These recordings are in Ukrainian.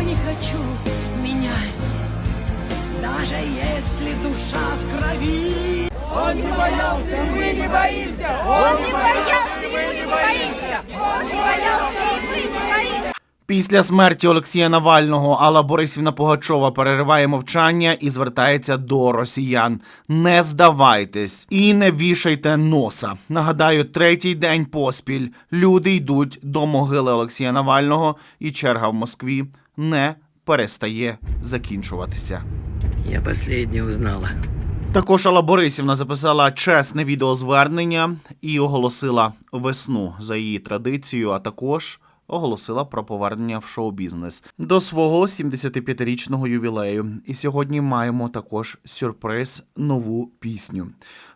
не хочу менять, даже если душа в крови. Он не боялся, и мы не боимся! Он не боялся, и мы не боимся! Он не боялся, и мы не боимся! Після смерті Олексія Навального Алла Борисівна Погачова перериває мовчання і звертається до росіян. Не здавайтесь і не вішайте носа. Нагадаю, третій день поспіль люди йдуть до могили Олексія Навального, і черга в Москві не перестає закінчуватися. Я останнє узнала. Також Алла Борисівна записала чесне відеозвернення і оголосила весну за її традицією, а також оголосила про повернення в шоу-бізнес до свого 75-річного ювілею. І сьогодні маємо також сюрприз нову пісню.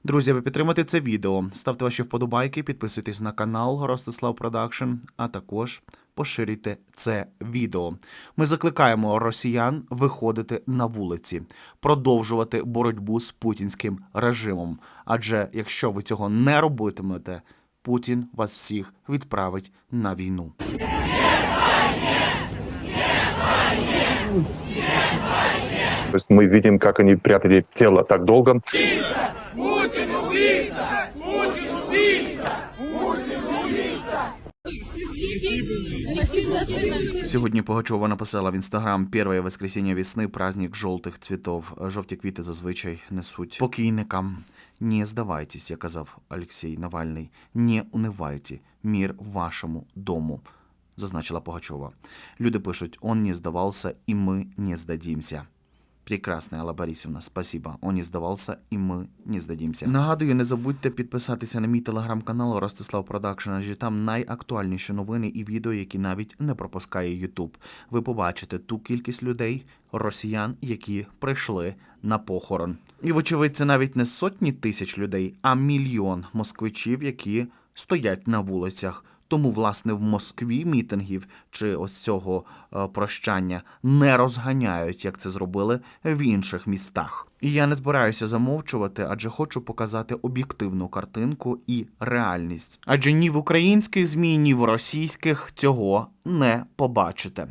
Друзі, ви підтримайте це відео, ставте ваші вподобайки, підписуйтесь на канал Ростислав Продакшн, а також поширюйте це відео. Ми закликаємо росіян виходити на вулиці, продовжувати боротьбу з путінським режимом. Адже якщо ви цього не робитимете, Путін вас всіх відправить на війну. То есть мы видим, как они прятали тело так долго. Сьогодні Погачова написала в інстаграм «Первое воскресіння весни, праздник жовтих цвітов. Жовті квіти зазвичай несуть покійникам. Не здавайтесь, як казав Олексій Навальний. Не унивайте. Мір вашому дому. Зазначила Погачова. Люди пишуть: он не здавався, і ми не здадімся. Прекрасна Алла Борисівна, спасибо. Он не здавався, і ми не здадімся. Нагадую, не забудьте підписатися на мій телеграм-канал Ростислав Продакшн, адже там найактуальніші новини і відео, які навіть не пропускає Ютуб. Ви побачите ту кількість людей, росіян, які прийшли на похорон. І, вочевидь, це навіть не сотні тисяч людей, а мільйон москвичів, які стоять на вулицях. Тому, власне, в Москві мітингів чи ось цього е, прощання не розганяють, як це зробили в інших містах. І я не збираюся замовчувати, адже хочу показати об'єктивну картинку і реальність. Адже ні в українських змі, ні в російських цього не побачите.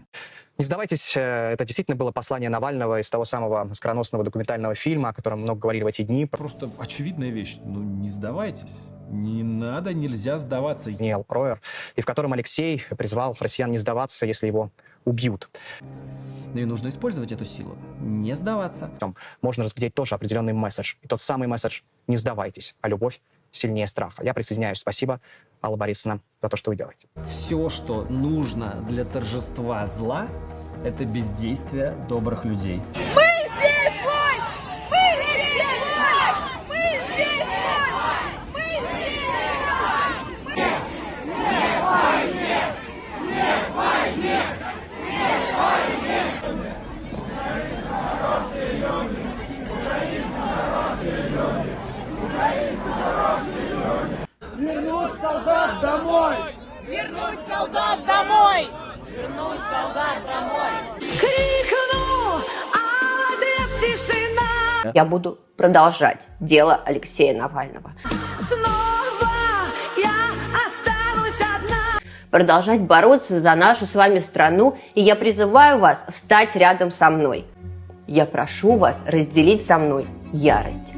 Не сдавайтесь, э, это действительно было послание Навального из того самого скороносного документального фильма, о котором много говорили в эти дни. Просто очевидная вещь. Ну, не сдавайтесь. Не надо, нельзя сдаваться. Ниэл Роер, и в котором Алексей призвал россиян не сдаваться, если его убьют. Ну и нужно использовать эту силу. Не сдаваться. Там можно разглядеть тоже определенный месседж. И тот самый месседж «Не сдавайтесь, а любовь сильнее страха». Я присоединяюсь. Спасибо, Алла Борисовна, за то, что вы делаете. Все, что нужно для торжества зла, это бездействие добрых людей. Вернуть солдат домой! Вернуть солдат домой! Крикну, а тишина. Я буду продолжать дело Алексея Навального. Снова я останусь одна. Продолжать бороться за нашу с вами страну. И я призываю вас встать рядом со мной. Я прошу вас разделить со мной ярость.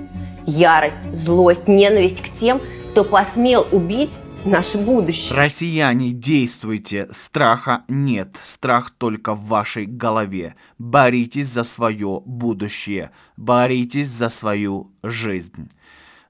Ярость, злость, ненависть к тем, кто посмел убить наше будущее. Россияне, действуйте. Страха нет. Страх только в вашей голове. Боритесь за свое будущее. Боритесь за свою жизнь.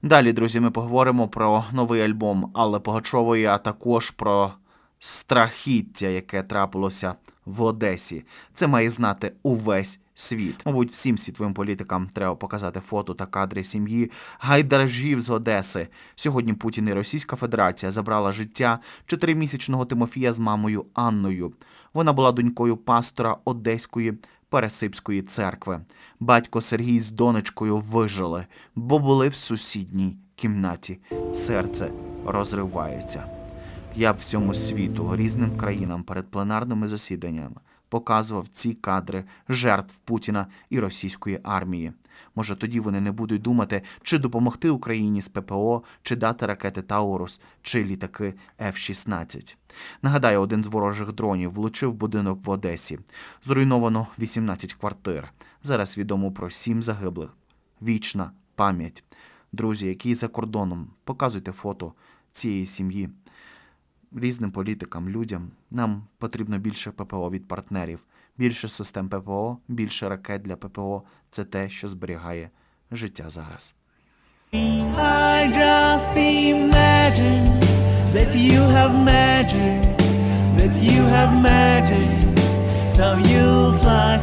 Далі, друзі, ми поговоримо про новий альбом Алли Погачової, а також про страхіття, яке трапилося в Одесі. Це має знати увесь світ. Мабуть, всім світовим політикам треба показати фото та кадри сім'ї гайдаражів з Одеси. Сьогодні Путін і Російська Федерація забрала життя чотиримісячного Тимофія з мамою Анною. Вона була донькою пастора Одеської Пересипської церкви. Батько Сергій з донечкою вижили, бо були в сусідній кімнаті. Серце розривається. Я всьому світу, різним країнам перед пленарними засіданнями показував ці кадри жертв Путіна і російської армії. Може, тоді вони не будуть думати, чи допомогти Україні з ППО, чи дати ракети Таурус, чи літаки F-16. Нагадаю, один з ворожих дронів влучив будинок в Одесі. Зруйновано 18 квартир. Зараз відомо про 7 загиблих. Вічна пам'ять. Друзі, які за кордоном, показуйте фото цієї сім'ї. Різним політикам, людям нам потрібно більше ППО від партнерів, більше систем ППО, більше ракет для ППО це те, що зберігає життя зараз. I just imagine that you have magic, that you have magic, so you'll fly.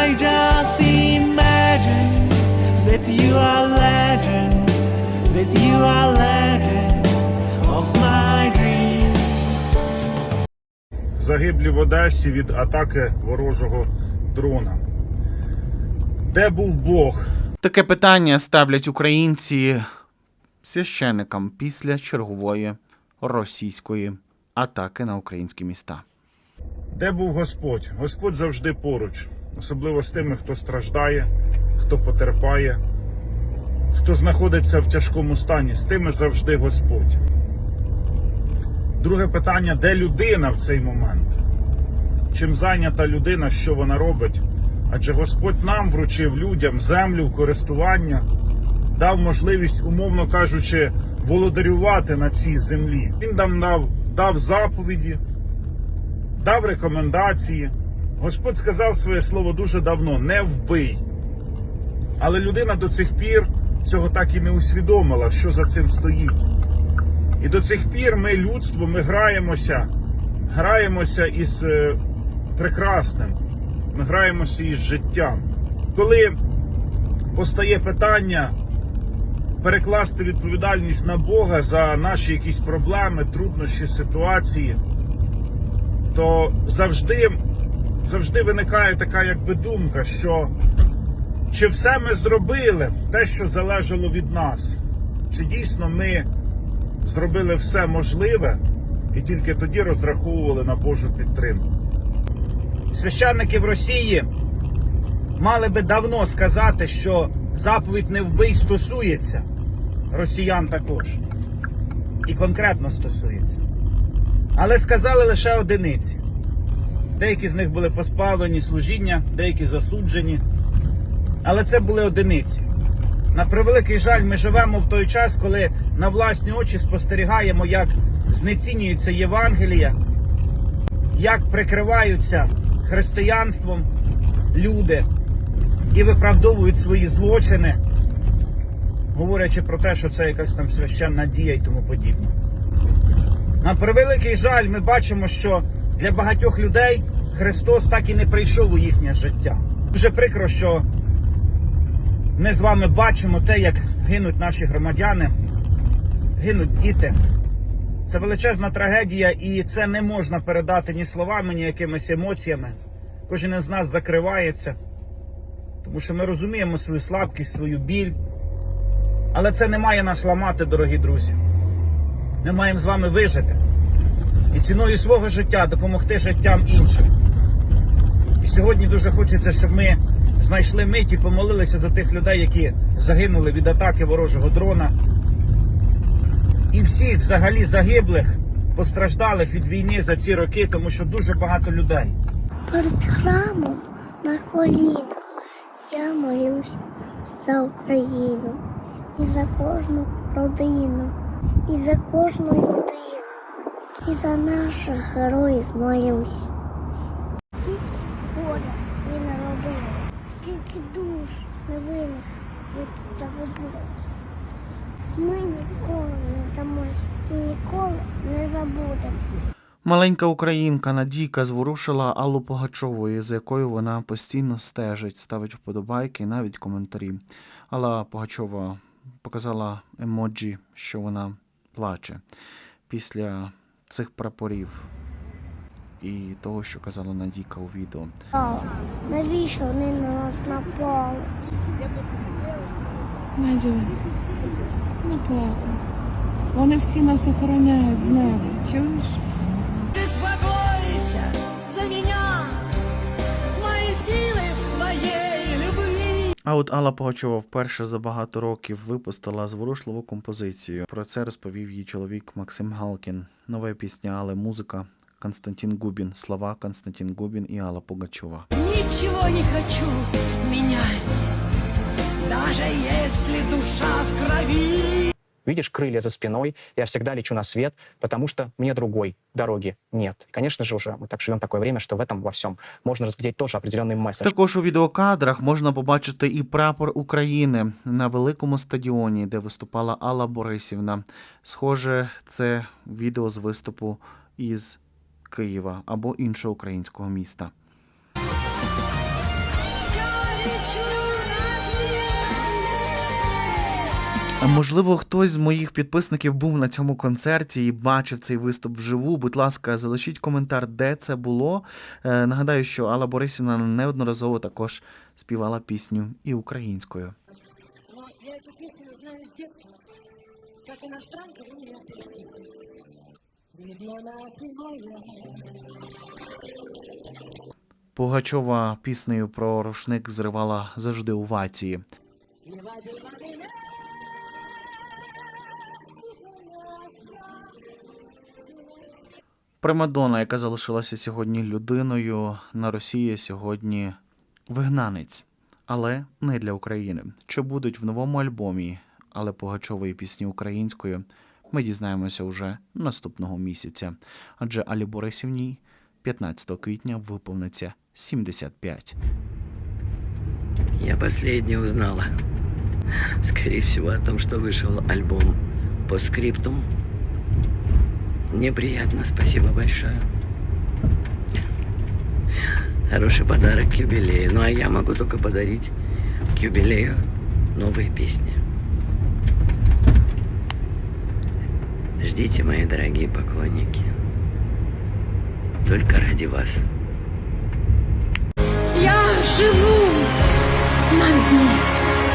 I just imagine that you are legend, that you are legend загиблі в Одесі від атаки ворожого дрона. Де був Бог? Таке питання ставлять українці священникам після чергової російської атаки на українські міста. Де був Господь? Господь завжди поруч, особливо з тими, хто страждає, хто потерпає, хто знаходиться в тяжкому стані, з тими завжди Господь. Друге питання: де людина в цей момент? Чим зайнята людина, що вона робить? Адже Господь нам вручив людям землю в користування, дав можливість, умовно кажучи, володарювати на цій землі. Він нам дав, дав заповіді, дав рекомендації. Господь сказав своє слово дуже давно: не вбий. Але людина до цих пір цього так і не усвідомила, що за цим стоїть. І до цих пір ми, людство, ми граємося, граємося із е, прекрасним, ми граємося із життям. Коли постає питання перекласти відповідальність на Бога за наші якісь проблеми, труднощі, ситуації, то завжди, завжди виникає така якби думка, що чи все ми зробили те, що залежало від нас, чи дійсно ми зробили все можливе і тільки тоді розраховували на Божу підтримку. Священники в Росії мали би давно сказати, що заповідь не вбий стосується росіян також. І конкретно стосується. Але сказали лише одиниці. Деякі з них були позбавлені служіння, деякі засуджені. Але це були одиниці. На превеликий жаль, ми живемо в той час, коли на власні очі спостерігаємо, як знецінюється Євангелія, як прикриваються християнством люди і виправдовують свої злочини, говорячи про те, що це якась там священна дія і тому подібне. На превеликий жаль, ми бачимо, що для багатьох людей Христос так і не прийшов у їхнє життя. Дуже прикро, що ми з вами бачимо те, як гинуть наші громадяни, гинуть діти. Це величезна трагедія, і це не можна передати ні словами, ні якимись емоціями. Кожен із нас закривається, тому що ми розуміємо свою слабкість, свою біль. Але це не має нас ламати, дорогі друзі. Ми маємо з вами вижити і ціною свого життя допомогти життям іншим. І сьогодні дуже хочеться, щоб ми знайшли мить і помолилися за тих людей, які загинули від атаки ворожого дрона. І всіх взагалі загиблих, постраждалих від війни за ці роки, тому що дуже багато людей. Перед храмом на колінах я молюсь за Україну і за кожну родину, і за кожну людину, і за наших героїв молюсь. Скільки горя ви наробили, скільки душ невинних ви загубили. Ми ніколи не здамось і ніколи не забудемо. Маленька українка Надійка зворушила Аллу Погачову, з якою вона постійно стежить, ставить вподобайки і навіть коментарі. Алла Погачова показала емоджі, що вона плаче після цих прапорів і того, що казала Надійка у відео. Навіщо вони на нас напали? Медіо. Не ну, плакав. Вони всі нас охороняють з неба. Чуєш? Ти спокойся за мене, мої сили в твоєї любові. А от Алла Погачова вперше за багато років випустила зворушливу композицію. Про це розповів її чоловік Максим Галкін. Нова пісня, але музика. Константин Губін. Слова Константин Губін і Алла Пугачева. Нічого не хочу менять даже если душа в крови. Видишь крылья за спиной, я всегда лечу на свет, потому что мне другой дороги нет. И, конечно же, уже мы так живем такое время, что в этом во всем можно разглядеть тоже определенный месседж. Також у відеокадрах можна побачити і прапор України на великому стадіоні, де виступала Алла Борисівна. Схоже, це відео з виступу із Києва або іншого українського міста. можливо, хтось з моїх підписників був на цьому концерті і бачив цей виступ вживу. Будь ласка, залишіть коментар, де це було. Е, нагадаю, що Алла Борисівна неодноразово також співала пісню і українською. Я эту песню знаю с детства. Как иностранка вы меня простите. Бедняна ты моя. Пугачова піснею про рушник зривала завжди овації. Примадонна, яка залишилася сьогодні людиною на Росії, сьогодні вигнанець, але не для України. Чи будуть в новому альбомі, але Пугачової пісні українською, ми дізнаємося уже наступного місяця. Адже Алі Борисівній 15 квітня виповниться 75. Я последнее узнала. Скорее всего, о том, что вышел альбом по скриптум. Неприятно, спасибо большое. Хороший подарок к юбилею. Ну а я могу только подарить к юбилею новые песни. Ждите, мои дорогие поклонники. Только ради вас. Я живу на месте.